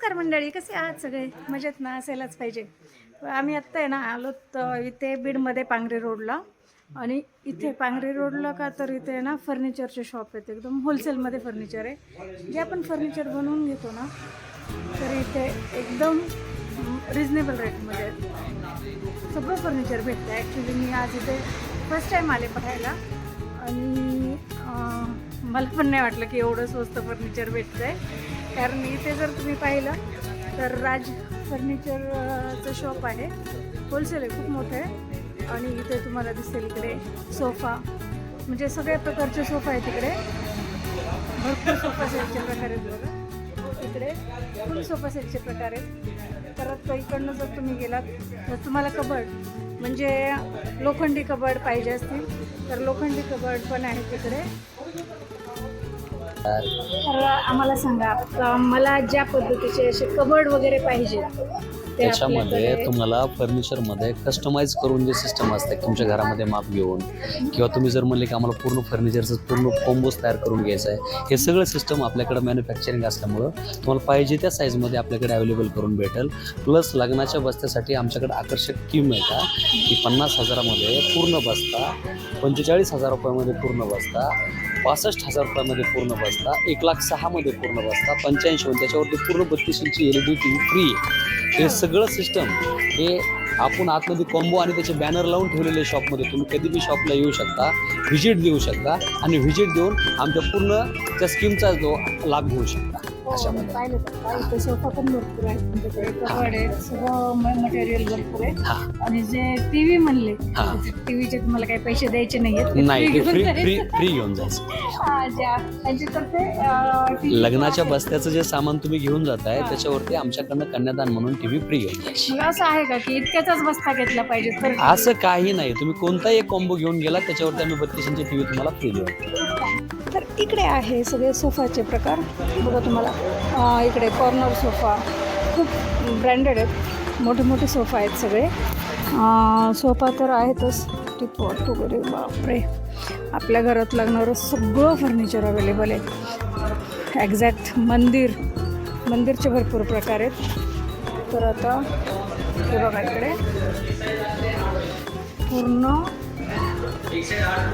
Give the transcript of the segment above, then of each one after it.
नमस्कार मंडळी कसे आहात सगळे? मजेत ना? असायलाच पाहिजे. आम्ही आत्ता आहे ना आलो तर इथे बीडमध्ये पांघरे रोडला. आणि इथे पांघरे रोडला का तर इथे ना फर्निचरचे शॉप आहेत. एकदम होलसेलमध्ये फर्निचर आहे. जे आपण फर्निचर बनवून घेतो ना तर इथे एकदम रिजनेबल रेटमध्ये आहेत सगळं फर्निचर भेटतं. ॲक्च्युली मी आज इथे फर्स्ट टाईम आले पाहायला. आणि मला पण नाही वाटलं की एवढं स्वस्त फर्निचर भेटतं आहे कारण इथे जर तुम्ही पाहिलं तर राज फर्निचरचं शॉप आहे. होलसेल आहे खूप मोठं आहे. आणि इथे तुम्हाला दिसेल इकडे सोफा. म्हणजे सगळ्या प्रकारचे सोफा आहे तिकडे भरपूर सोफा सेटचे प्रकार आहेत बघा. इकडे फुल सोफा सेटचे प्रकार आहेत. परत इकडनं जर तुम्ही गेलात तर तुम्हाला कबड. म्हणजे लोखंडी कबड पाहिजे असतील तर लोखंडी कबड पण आहे तिकडे तर आम्हाला सांगा. मला ज्या पद्धतीचे असे कबड वगैरे पाहिजे त्याच्यामध्ये तुम्हाला फर्निचरमध्ये कस्टमाइज करून जे सिस्टम असते तुमच्या घरामध्ये माप घेऊन किंवा तुम्ही जर म्हणले की आम्हाला पूर्ण फर्निचरचं पूर्ण कोंबोज तयार करून घ्यायचं आहे हे सगळं सिस्टम आपल्याकडे मॅन्युफॅक्चरिंग असल्यामुळं तुम्हाला पाहिजे त्या साईजमध्ये आपल्याकडे अवेलेबल करून भेटेल. प्लस लग्नाच्या बस्त्यासाठी आमच्याकडे आकर्षक स्कीम आहे का की पन्नास हजारामध्ये पूर्ण बसता पंचेचाळीस हजार रुपयामध्ये पूर्ण बसता पासष्ट हजार रुपयामध्ये पूर्ण बसता एक लाख सहामध्ये पूर्ण बसता पंच्याऐंशी त्याच्यावरती पूर्ण बत्तीस इंची L E D T V free आहे. हे सगळं सिस्टम हे आपण आतमध्ये कॉम्बो आणि त्याचे बॅनर लावून ठेवलेले शॉपमध्ये तुम्ही कधी बी शॉपला येऊ शकता व्हिजिट देऊ शकता आणि व्हिजिट देऊन आमच्या पूर्ण त्या स्कीमचा जो लाभ घेऊ शकता. अशामध्ये सगळं मटेरियल भरपूर आहे हा. आणि जे टी व्ही म्हणले हा. टीव्हीचे तुम्हाला काही पैसे द्यायचे नाही ते फ्री जायचं. फ्री फ्री घेऊन जायचं. हा, लग्नाच्या. बस्त्याचं जे सामान तुम्ही घेऊन जाताय हा. त्याच्यावरती आमच्याकडनं कन्यादान म्हणून टी व्ही फ्री घेऊन जायची. मग असं आहे का की इतक्याचाच बस्ता घेतला पाहिजे तर? असं काही नाही. तुम्ही कोणताही एक कॉम्बो घेऊन गेला त्याच्यावरती आम्ही बत्तीस इंची टी व्ही तुम्हाला फ्री देऊ. तर इकडे आहे सगळे सोफाचे प्रकार. बघा तुम्हाला. इकडे कॉर्नर सोफा खूप ब्रँडेड आहेत. मोठे मोठे सोफा आहेत सगळे. सोफा तर आहेतच. टिपॉट वगैरे बापरे. आपल्या घरात लागणारं सगळं फर्निचर अवेलेबल आहे. एक्झॅक्ट मंदिर. मंदिरचे भरपूर प्रकार आहेत. तर आता हे बघा इकडे. पूर्ण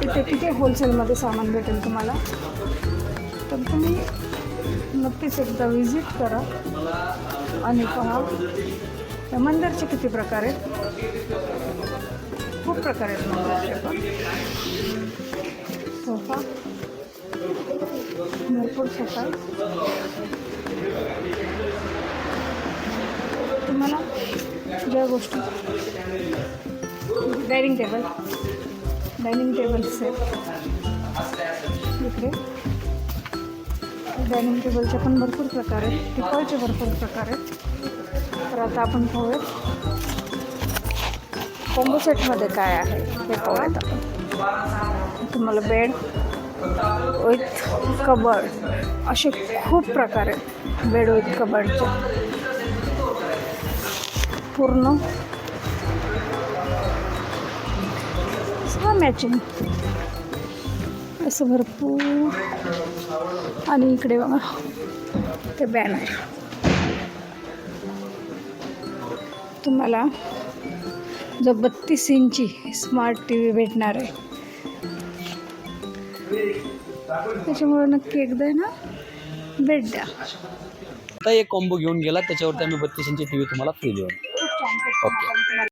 इथे किती होलसेलमध्ये सामान भेटेल तुम्हाला. तर तुम्ही नक्कीच एकदा विजिट करा आणि पहा. त्या मंदिरचे किती प्रकार आहेत? खूप प्रकार आहेत मंदिरचे पण. हो सोफा भरपूर सोफा तुम्हाला ज्या गोष्टी dining table dining table set इकडे. डायनिंग टेबलचे पण भरपूर प्रकार आहेत. टिपॉयचे भरपूर प्रकार आहेत. तर आता आपण पाहूयात. कॉम्बो सेटमध्ये काय आहे हे पाहूयात आपण. तुम्हाला बेड विथ कबड असे खूप प्रकार आहेत. बेड विथ कबडचे पूर्ण. सगळं मॅचिंग असं भरपूर. आणि इकडे बघा. ते बॅनर तुम्हाला जो बत्तीस इंची स्मार्ट टी व्ही भेटणार आहे. त्याच्यामुळे नक्की एकदा आहे ना भेट द्या. आता एक कॉम्बो घेऊन गेला त्याच्यावरती आम्ही बत्तीस इंची टी व्ही तुम्हाला फ्री देऊ. ओके.